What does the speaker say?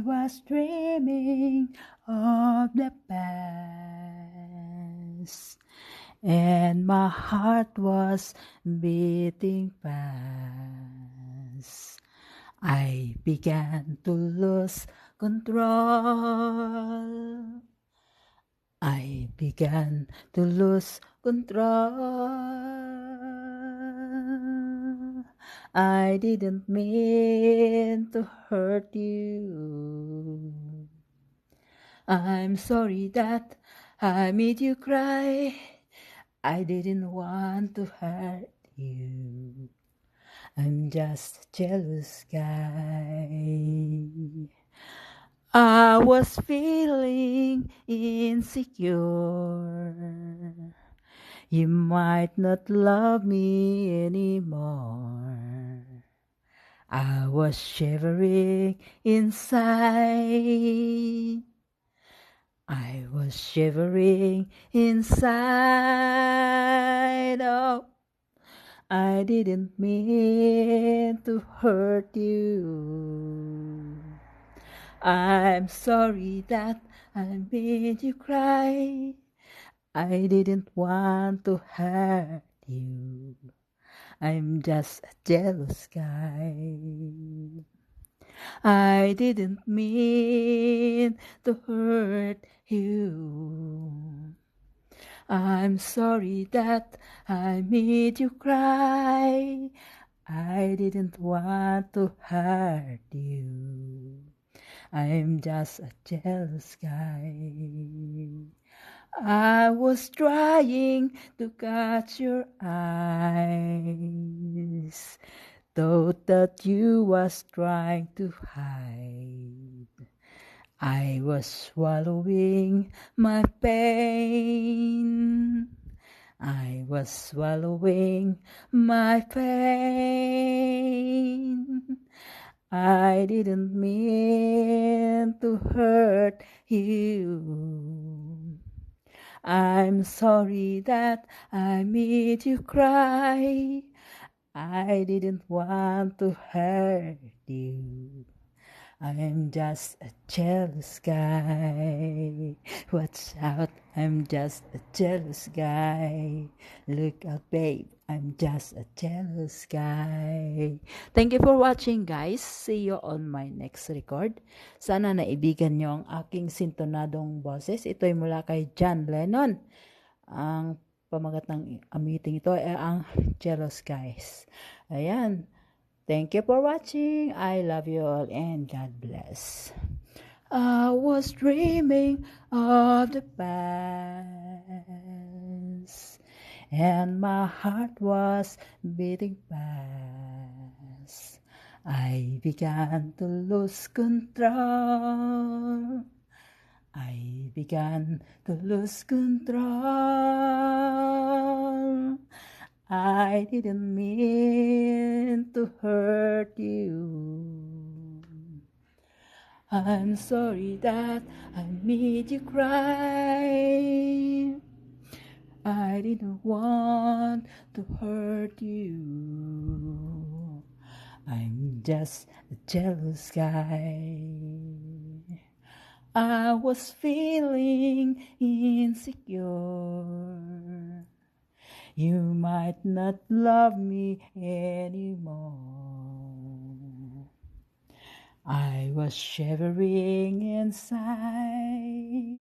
Was dreaming of the past, and my heart was beating fast. I began to lose control. I began to lose control. I didn't mean to hurt you. I'm sorry that I made you cry. I didn't want to hurt you. I'm just a jealous guy. I was feeling insecure. You might not love me anymore. I was shivering inside. I was shivering inside. Oh, I didn't mean to hurt you. I'm sorry that I made you cry. I didn't want to hurt you. I'm just a jealous guy. I didn't mean to hurt you. I'm sorry that I made you cry. I didn't want to hurt you. I'm just a jealous guy. I was trying to catch your eyes, thought that you was trying to hide. I was swallowing my pain. I was swallowing my pain. I didn't mean to hurt you. I'm sorry that I made you cry. I didn't want to hurt you. I'm just a jealous guy. Watch out, I'm just a jealous guy. Look out, babe, I'm just a jealous guy. Thank you for watching, guys. See you on my next record. Sana naibigan nyo ang aking sintonadong boses. Ito'y mula kay John Lennon. Ang pamagat ng meeting ito ay ang jealous guys. Ayan. Thank you for watching. I love you all and God bless. I was dreaming of the past, and my heart was beating fast. I began to lose control. I began to lose control. I didn't mean to hurt you. I'm sorry that I made you cry. I didn't want to hurt you. I'm just a jealous guy. I was feeling insecure. You might not love me anymore. I was shivering inside.